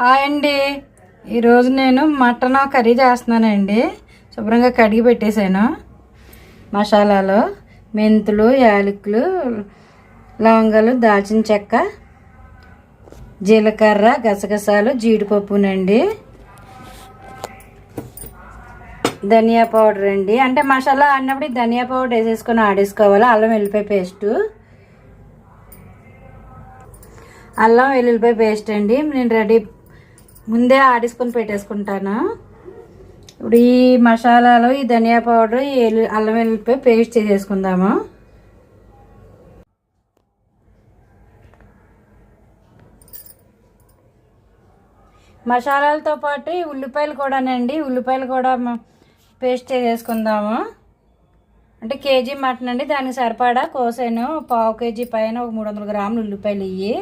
Hi అండి. ఈరోజు నేను మటన్ కర్రీ చేస్తున్నానండి. శుభ్రంగా కడిగి పెట్టేశాను. మసాలాలు మెంతులు యాలకులు లవంగాలు దాల్చిన చెక్క జీలకర్ర గసగసాలు జీడిపప్పునండి. ధనియా పౌడర్ అండి. అంటే మసాలా అన్నప్పుడు ధనియా పౌడర్ వేసేసుకొని ఆడేసుకోవాలి. అల్లం వెల్లిపాయ పేస్టు. అల్లం వెల్లుల్లిపాయ పేస్ట్ అండి. నేను రెడీ ముందే ఆడేసుకొని పెట్టేసుకుంటాను? ఇప్పుడు ఈ మసాలాలు ఈ ధనియా పౌడర్ ఈ అల్లం వెల్లుల్లిపాయ పేస్ట్ చేసేసుకుందాము? మసాలాలతో పాటు ఈ ఉల్లిపాయలు కూడానండి ఉల్లిపాయలు కూడా పేస్ట్ చేసేసుకుందాము? అంటే కేజీ మటన్ అండి దానికి సరిపడా కోసాను పావు కేజీ పైన ఒక మూడు వందల గ్రాములు ఉల్లిపాయలు ఇవి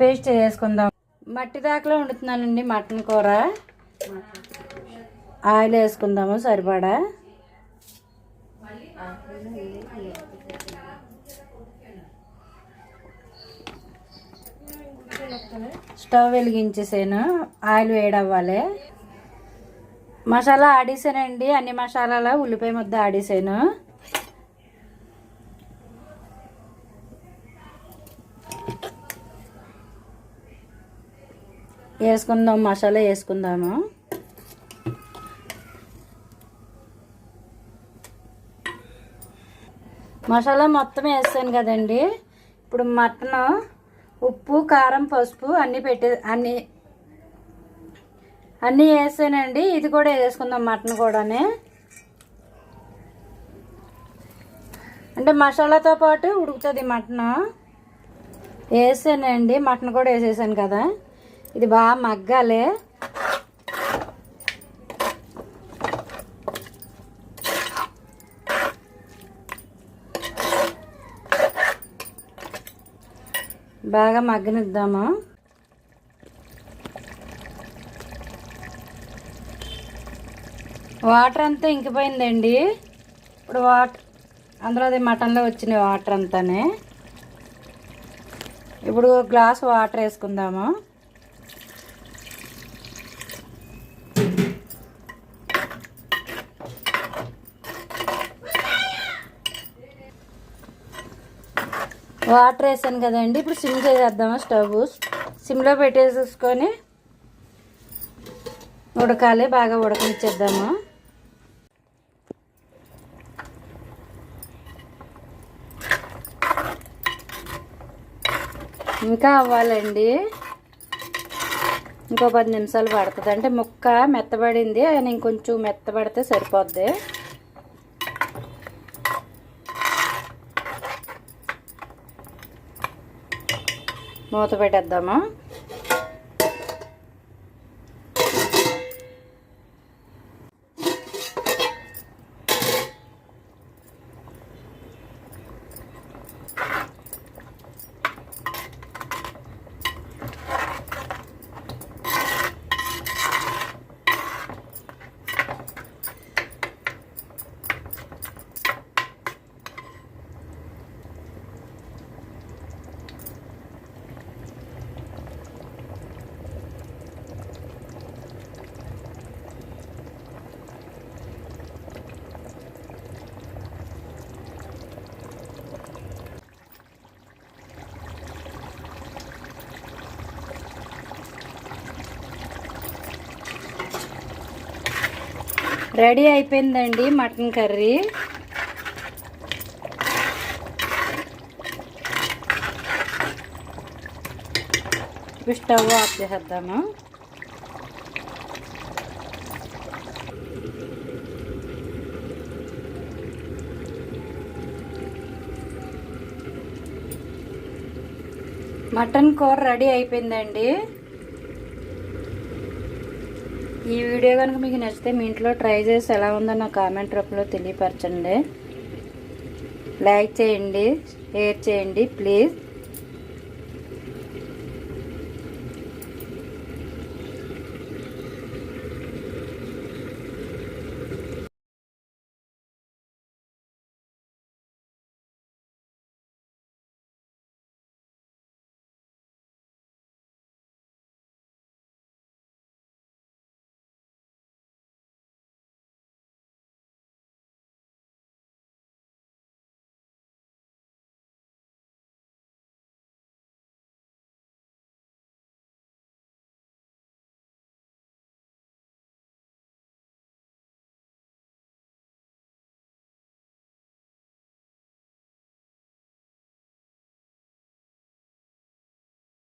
పేస్ట్ చేసుకుందాం మట్టి దాకలో వండుతున్నానండి మటన్ కూర. ఆయిల్ వేసుకుందాము సరిపడా. స్టవ్ వెలిగించేసాను. ఆయిల్ వేడవ్వాలి. మసాలా ఆడేసానండి. అన్ని మసాలాల ఉల్లిపాయ ముద్ద ఆడేసాను. వేసుకుందాం మసాలా వేసుకుందాము. మసాలా మొత్తం వేస్తాను కదండి. ఇప్పుడు మటన్ ఉప్పు కారం పసుపు అన్నీ పెట్టే అన్నీ అన్నీ వేసానండి ఇది కూడా వేసుకుందాం మటన్ కూడానే. అంటే మసాలాతో పాటు ఉడుకుతుంది మటన్. వేసానండి మటన్ కూడా వేసేసాను కదా. ఇది బాగా మగ్గాలి. బాగా మగ్గనిద్దాము. వాటర్ అంతా ఇంకిపోయిందండి. ఇప్పుడు వాటర్ అందులో అది మటన్లో వచ్చిన వాటర్ అంతానే. ఇప్పుడు గ్లాస్ వాటర్ వేసుకుందాము. వాటర్ వేసాను కదండి. ఇప్పుడు సిమ్ చేసేద్దాము స్టవ్? సిమ్లో పెట్టేసేసుకొని ఉడకాలి బాగా ఉడకనిచ్చేద్దాము. ఇంకా అవ్వాలండి. ఇంకో పది నిమిషాలు పడుతుంది. అంటే ముక్క మెత్తబడింది అని ఇంకొంచెం మెత్తబడితే సరిపోద్ది. మూత పెట్టేద్దాము. రెడీ అయిపోయిందండి మటన్ కర్రీ. ఇప్పుడు స్టవ్ ఆఫ్ చేసేద్దాము. మటన్ కూర రెడీ అయిపోయిందండి. ఈ వీడియో కనుక మీకు నచ్చితే మీ ఇంట్లో ట్రై చేసి ఎలా ఉందో నా కామెంట్ రూపంలో తెలియపరచండి. లైక్ చేయండి షేర్ చేయండి ప్లీజ్